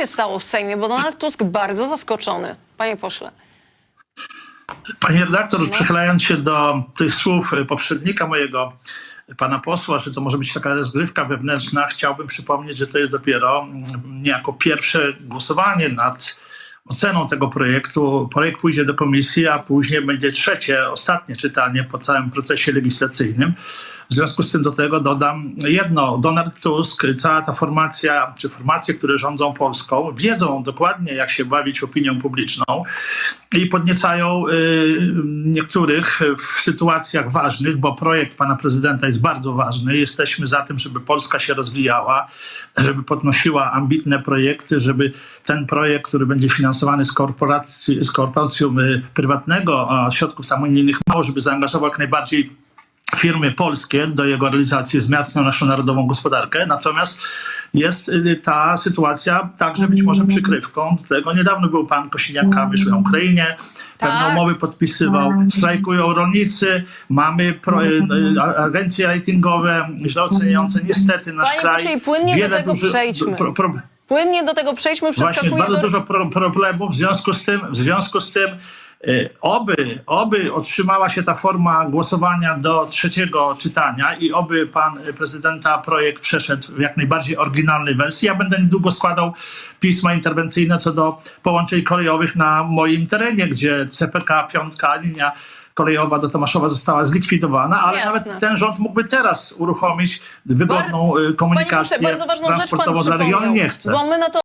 się stało w Sejmie? Bo Donald Tusk bardzo zaskoczony. Panie pośle. Panie redaktor, przychylając się do tych słów poprzednika mojego, pana posła, że to może być taka rozgrywka wewnętrzna, chciałbym przypomnieć, że to jest dopiero mm, niejako pierwsze głosowanie nad oceną tego projektu. Projekt pójdzie do komisji, a później będzie trzecie, ostatnie czytanie po całym procesie legislacyjnym. W związku z tym do tego dodam jedno. Donald Tusk, cała ta formacja, czy formacje, które rządzą Polską, wiedzą dokładnie, jak się bawić opinią publiczną i podniecają y, niektórych w sytuacjach ważnych, bo projekt pana prezydenta jest bardzo ważny. Jesteśmy za tym, żeby Polska się rozwijała, żeby podnosiła ambitne projekty, żeby ten projekt, który będzie finansowany z, korporacji, z korporacją y, prywatnego, środków tam unijnych mało, żeby zaangażował jak najbardziej firmy polskie do jego realizacji, wzmacnia naszą narodową gospodarkę. Natomiast jest y, ta sytuacja także być może przykrywką do tego. Niedawno był pan Kosiniak-Kamysz na Ukrainie, pewne Tak. umowy podpisywał, strajkują rolnicy, mamy pro, y, y, agencje ratingowe źle oceniające niestety nasz Panie kraj. pośle, płynnie do tego dużych przejdźmy. pro, pro, Płynnie do tego przejdźmy, Właśnie przeskakujemy. bardzo dużo pro, problemów. W związku z tym, w związku z tym y, oby, oby otrzymała się ta forma głosowania do trzeciego czytania i oby pan prezydenta projekt przeszedł w jak najbardziej oryginalnej wersji. Ja będę niedługo składał pisma interwencyjne co do połączeń kolejowych na moim terenie, gdzie CPK, piątka, linia kolejowa do Tomaszowa została zlikwidowana, ale Jasne. nawet ten rząd mógłby teraz uruchomić wygodną y, Panie komunikację pośle, bardzo ważną rzecz pan transportową dla regionu. Nie chce. Bo my na to